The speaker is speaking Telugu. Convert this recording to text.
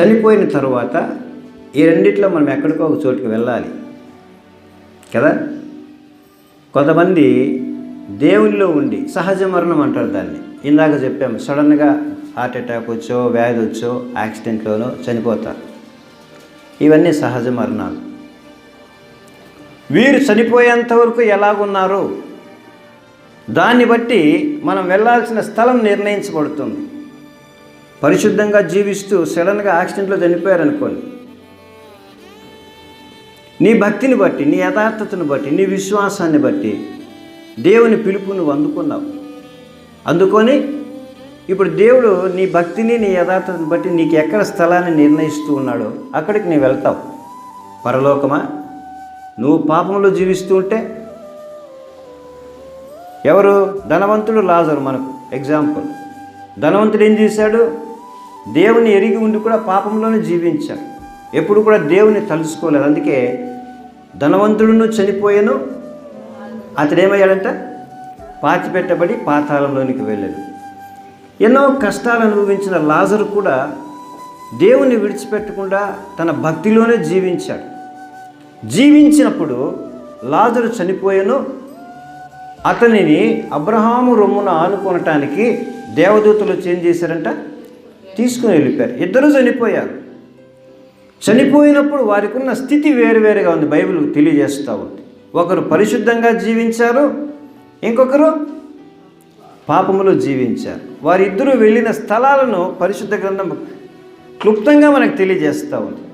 చనిపోయిన తర్వాత ఈ రెండిట్లో మనం ఎక్కడికో ఒక చోటుకి వెళ్ళాలి. కదా? కొంతమంది దేవునిలో ఉండి సహజ మరణం అంటారు దాన్ని. ఇందాక చెప్పాము సడన్గా హార్ట్ అటాక్ వచ్చో వ్యాధి వచ్చో యాక్సిడెంట్లోనో చనిపోతారు. ఇవన్నీ సహజ మరణాలు. వీరు చనిపోయేంత వరకు ఎలాగున్నారు? దాన్ని బట్టి మనం వెళ్ళాల్సిన స్థలం నిర్ణయించబడుతుంది. పరిశుద్ధంగా జీవిస్తూ సడన్గా యాక్సిడెంట్లో చనిపోయారనుకోండి. నీ భక్తిని బట్టి నీ యథార్థతను బట్టి నీ విశ్వాసాన్ని బట్టి దేవుని పిలుపు నువ్వు అందుకున్నావు. అందుకొని ఇప్పుడు దేవుడు నీ భక్తిని నీ యథార్థతను బట్టి నీకు ఎక్కడ స్థలాన్ని నిర్ణయిస్తూ ఉన్నాడో అక్కడికి నీవు వెళ్తావు. పరలోకమా? నువ్వు పాపంలో జీవిస్తూ ఉంటే ఎవరు? ధనవంతుడు లాజరు మనకు. ఎగ్జాంపుల్. ధనవంతుడు ఏం చేశాడు? దేవుని ఎరిగి ఉండి కూడా పాపంలోనే జీవించాడు ఎప్పుడు కూడా దేవుని తలుసుకోలేదు అందుకే ధనవంతుడును చనిపోయాను. అతడేమయ్యాడంట పాతి పెట్టబడి పాతాళంలోనికి వెళ్ళాడు. ఎన్నో కష్టాలు అనుభవించిన లాజరు కూడా దేవుని విడిచిపెట్టకుండా తన భక్తిలోనే జీవించాడు. జీవించినప్పుడు లాజరు చనిపోయాను. అతనిని అబ్రహాము రొమ్మున ఆనుకోనటానికి దేవదూతలు చేంజ్ చేశారంట? తీసుకుని వెళ్ళిపోయారు. ఇద్దరు చనిపోయారు. చనిపోయినప్పుడు వారికి ఉన్న స్థితి వేరువేరుగా ఉంది. బైబిల్ తెలియజేస్తూ ఉంది. ఒకరు పరిశుద్ధంగా జీవించారు ఇంకొకరు పాపములో జీవించారు. వారిద్దరూ వెళ్ళిన స్థలాలను పరిశుద్ధ గ్రంథం క్లుప్తంగా మనకు తెలియజేస్తూ ఉంది.